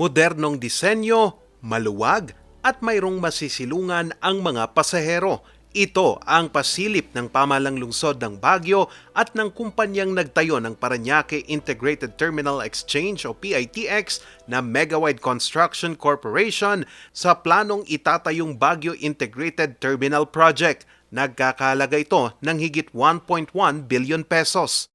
Modernong disenyo, maluwag, at mayroong masisilungan ang mga pasahero. Ito ang pasilip ng pamalang lungsod ng Baguio at ng kumpanyang nagtayo ng Paranaque Integrated Terminal Exchange o PITX na Megawide Construction Corporation sa planong itatayong Baguio Integrated Terminal Project. Nagkakalaga ito ng higit 1.1 billion pesos.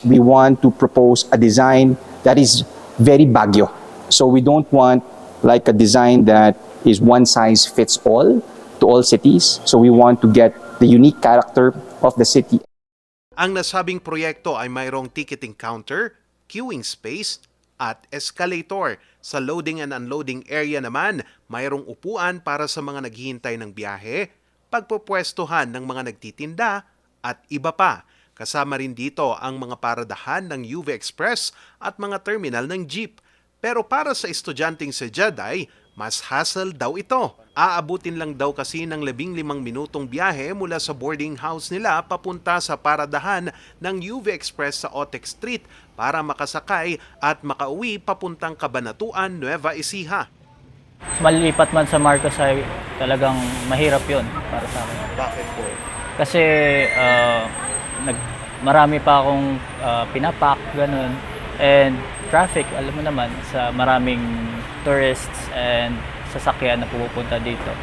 we want to propose a design that is very Baguio. So we don't want like a design that is one size fits all to all cities. So we want to get the unique character of the city Ang nasabing proyekto ay mayroong ticketing counter, queuing space, at escalator. Sa loading and unloading area naman, mayroong upuan para sa mga naghihintay ng biyahe, pagpupwestuhan ng mga nagtitinda, at iba pa. Kasama rin dito ang mga paradahan ng UV Express at mga terminal ng jeep. Pero para sa estudyanteng sa Jaday, mas hassle daw ito. Aabutin lang daw kasi ng 15 minutong biyahe mula sa boarding house nila papunta sa paradahan ng UV Express sa Otex Street para makasakay at makauwi papuntang Kabanatuan, Nueva Ecija. Malilipat man sa Marcos ay talagang mahirap yon para sa akin. Bakit po? Kasi ah, nag, marami pa akong ah, pinapak, ganun. And traffic, alam mo naman, sa maraming tourists and sasakyan na pumupunta dito.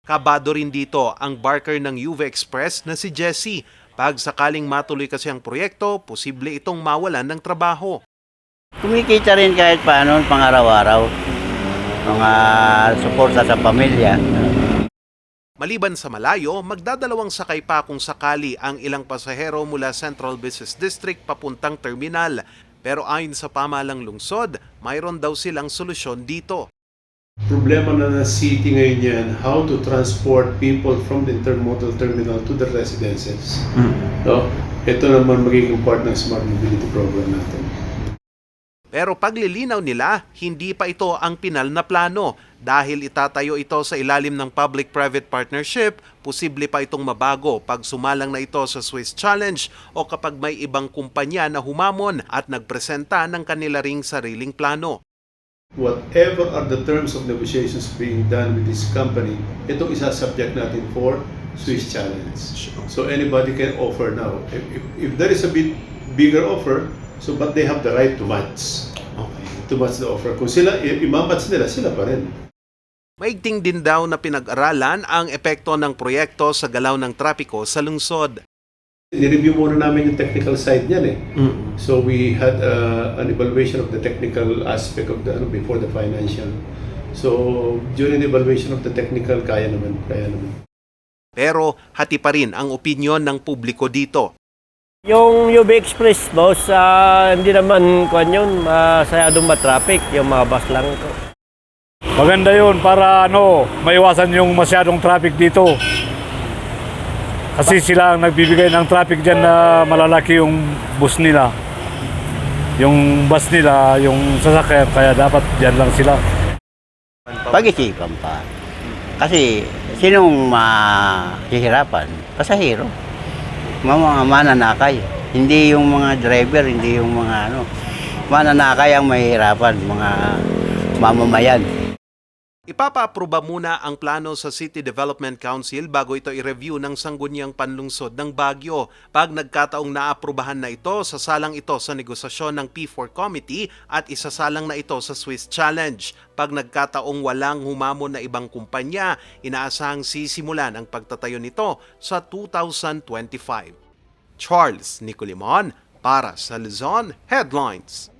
Kabado rin dito ang barker ng UV Express na si Jesse. Pag sakaling matuloy kasi ang proyekto, posible itong mawalan ng trabaho. Kumikita rin kahit paano pang araw-araw. Mga suporta sa pamilya. Maliban sa malayo, magdadalawang sakay pa kung sakali ang ilang pasahero mula Central Business District papuntang terminal. Pero ayon sa pamalang lungsod, mayroon daw silang solusyon dito. Problema na ng city ngayon yan, how to transport people from the intermodal terminal to the residences. No? Ito naman magiging part ng smart mobility program natin. Pero paglilinaw nila, hindi pa ito ang pinal na plano. Dahil itatayo ito sa ilalim ng public-private partnership, posible pa itong mabago pag sumalang na ito sa Swiss Challenge o kapag may ibang kumpanya na humamon at nagpresenta ng kanila ring sariling plano. Whatever are the terms of negotiations being done with this company, ito isa-subject natin for Swiss Challenge. So anybody can offer now. If, if, if there is a bit bigger offer, so but they have the right to match. Okay. To match the offer. Kung sila, imamatch nila, sila pa rin. Maigting din daw na pinag-aralan ang epekto ng proyekto sa galaw ng trapiko sa lungsod. Ni-review muna namin yung technical side niyan eh. So we had uh, an evaluation of the technical aspect of the ano before the financial. So during the evaluation of the technical, kaya naman, kaya naman. Pero hati pa rin ang opinyon ng publiko dito. Yung UB Express, boss, ah, hindi naman kwan yun, masyadong matraffic, yung mga bus lang. Maganda yun para ano, maiwasan yung masyadong traffic dito. Kasi sila ang nagbibigay ng traffic dyan na malalaki yung bus nila. Yung bus nila, yung sasakyan, kaya dapat dyan lang sila. Pag-isipan pa. Kasi sinong mahihirapan? Pasahero. Mga mananakay. Hindi yung mga driver, hindi yung mga ano. Mananakay ang mahihirapan, mga mamamayan. Ipapaaproba muna ang plano sa City Development Council bago ito i-review ng Sangguniang Panlungsod ng Baguio. Pag nagkataong naaprubahan na ito, sasalang ito sa negosasyon ng P4 Committee at isasalang na ito sa Swiss Challenge. Pag nagkataong walang humamon na ibang kumpanya, inaasahang sisimulan ang pagtatayo nito sa 2025. Charles Nicolimon para sa Luzon Headlines.